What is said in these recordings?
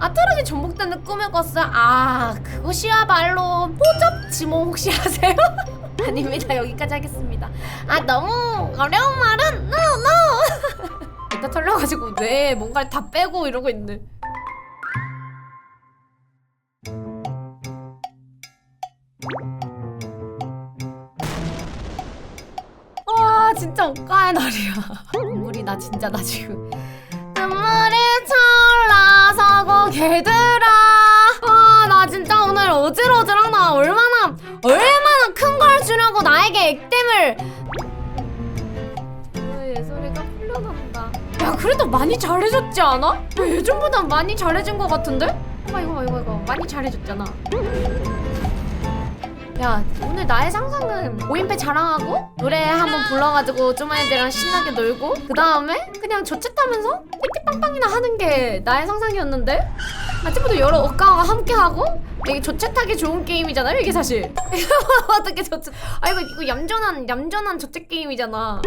아트락이 전복되는 꿈을 꿨어요. 아 그것이야말로 포접 지모 혹시 아세요? 아닙니다. 여기까지 하겠습니다. 아 너무 어려운 말은 no no. 일단 털려가지고 뇌에 뭔가를 다 빼고 이러고 있네. 와 진짜 옷가의 날이야. 눈물이 나 진짜 나 지금. 차올라서 고개들아. 와나 진짜 오늘 어질어질한 나 얼마나 얼마나 큰 걸 주려고 나에게 액땜을. 아, 예솔이가 풀려난다. 야 그래도 많이 잘해줬지 않아? 야, 예전보다 많이 잘해준 것 같은데? 이거 이거 이거 이거 많이 잘해줬잖아. 야 오늘 나의 상상은 5인패 자랑하고 노래 한번 불러가지고 좀 애들이랑 신나게 놀고 그 다음에 그냥 저챗하면서 띠띠빵빵이나 하는 게 나의 상상이었는데? 아침부터 여러 억가와 함께하고 이게 저챗하기 좋은 게임이잖아요 이게 사실. 어떻게 저챗 아 이거 이거 얌전한 얌전한 저챗 게임이잖아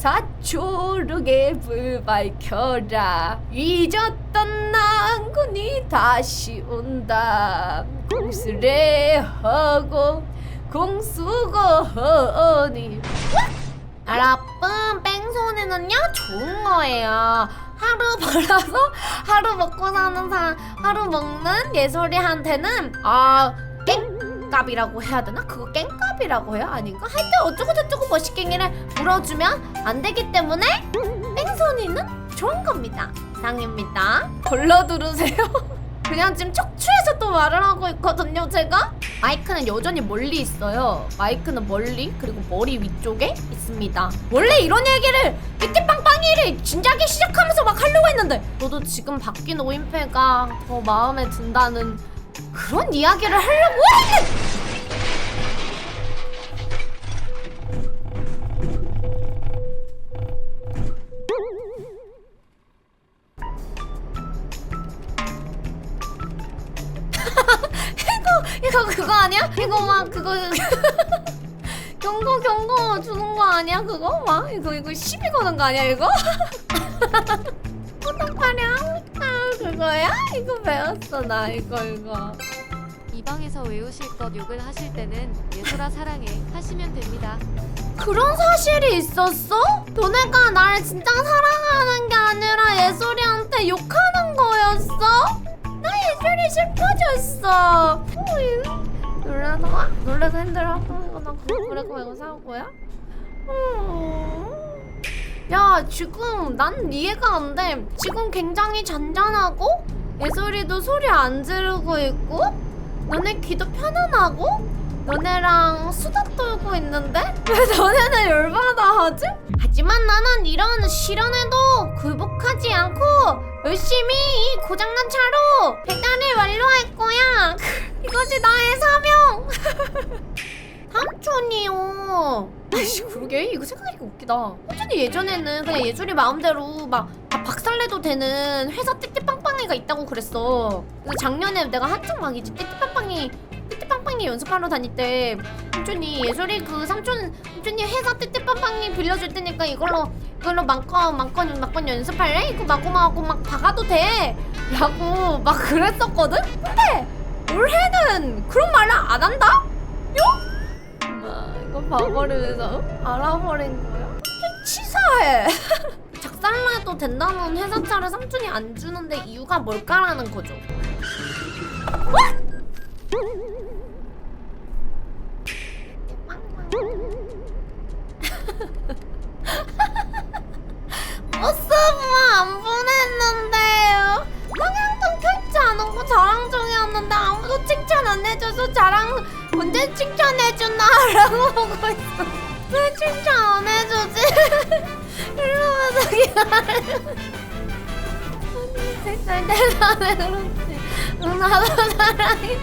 정사초록의 불 밝혀라. 잊었던 낭군이 다시 온다. 공수레하고 공수거니. 여러분 뺑소니는요? 좋은 거예요. 하루 벌어서 하루 먹고 사는 사람 하루 먹는 예솔이한테는 아 깽값이라고 해야 되나? 그거 깽값이라고 해야 아닌가? 하여튼 어쩌고 저쩌고 멋있갱이를 물어주면 안 되기 때문에 뺑소니는 좋은 겁니다. 이상입니다. 골라 들으세요. 그냥 지금 척추에서 또 말을 하고 있거든요 제가. 마이크는 여전히 멀리 있어요. 마이크는 멀리 그리고 머리 위쪽에 있습니다. 원래 이런 얘기를 삐띠빵빵이를 진작에 시작하면서 막 하려고 했는데 저도 지금 바뀐 오인패가 더 마음에 든다는 그런 이야기를 하려고 했는데 이거 이거 그거 아니야? 이거 막 그거 경고 경고 주는 거 아니야 그거? 막 이거 이거 시비 거는 거 아니야 이거? 어떡하냐? 아 그거야? 이거 배웠어 나 이거 이거 이 방에서 외우실 것 욕을 하실 때는 예솔아 사랑해 하시면 됩니다. 그런 사실이 있었어? 너네가 날 진짜 사랑하는 게 아니라 예솔이한테 욕하는 거였어? 나 예솔이 슬퍼졌어. 놀라서 놀라서 힘들어하고 이거 나 그래고 이거 사온 거야? 음. 야 지금 난 이해가 안 돼. 지금 굉장히 잔잔하고 예솔이도 소리 안 지르고 있고 너네 귀도 편안하고 너네랑 수다 떨고 있는데 왜 너네는 열받아 하지? 하지만 나는 이런 시련에도 굴복하지 않고 열심히 이 고장난 차로 배달을 완료할 거야. 이것이 나의 사명. 삼촌이요. 아이씨 그러게 이거 생각하니까 웃기다. 삼촌이 예전에는 그냥 예술이 마음대로 막 다 박살내도 되는 회사 띠띠빵빵 이가 있다고 그랬어. 그래서 작년에 내가 한창 막 이제 띠띠빵빵이 띠띠빵빵이 연습하러 다닐 때 삼촌이 예술이 그 삼촌 삼촌이 회사 띠띠빵빵이 빌려줄 테니까 이걸로 이걸로 맘껏 맘껏 맘껏 연습할래? 이거 마구마구 막 박아도 돼. 라고 막 그랬었거든. 근데 올해는 그런 말을 안 한다? 요? 엄마 이거 봐버리면서 알아버린 거야. 좀 치사해. 작살나도 된다는 회사차를 삼촌이 안 주는데 이유가 뭘까라는 거죠. 버스만 안 보냈는데요. 펼지 않은 거 자랑 중이었는데 아무도 칭찬 안 해줘서 자랑 언제 칭찬해주나라고 보고 있어. 왜 칭찬 안 해주지? 이러면서 기다려. 칭찬 대단해 그렇지. 응 나도 사랑해.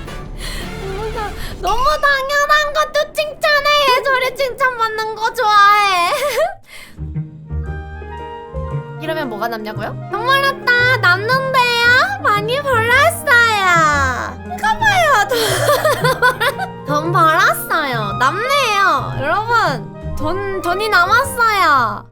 너무 당연한 것도 칭찬해. 예솔이 칭찬받는 거 좋아해. 이러면 뭐가 남냐고요? 정말 났다 남는데요? 많이 벌었어요 이거 봐요 돈, 돈 벌었어요 남네요 여러분 돈, 돈이 남았어요